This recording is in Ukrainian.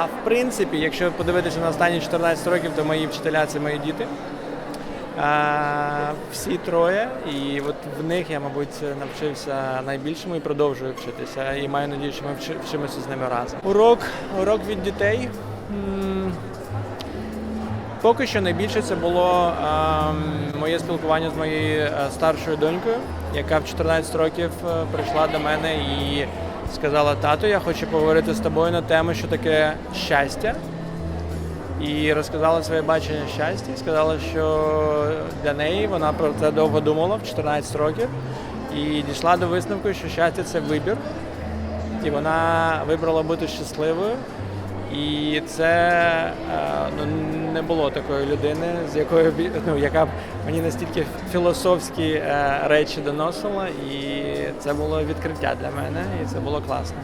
А в принципі, якщо подивитися на останні 14 років, то мої вчителя це мої діти. А, всі троє, і от в них я, мабуть, навчився найбільшому і продовжую вчитися. І маю надію, що ми вчи- вчимося з ними разом. Урок, урок від дітей. Поки що найбільше це було ем, моє спілкування з моєю е, старшою донькою, яка в 14 років е, прийшла до мене і сказала: тато, я хочу поговорити з тобою на тему, що таке щастя. І розказала своє бачення щастя, сказала, що для неї вона про це довго думала в 14 років і дійшла до висновку, що щастя це вибір. І вона вибрала бути щасливою. І це е, ну, не було такої людини, з якою ну, яка б мені настільки філософські е, речі доносила, і це було відкриття для мене, і це було класно.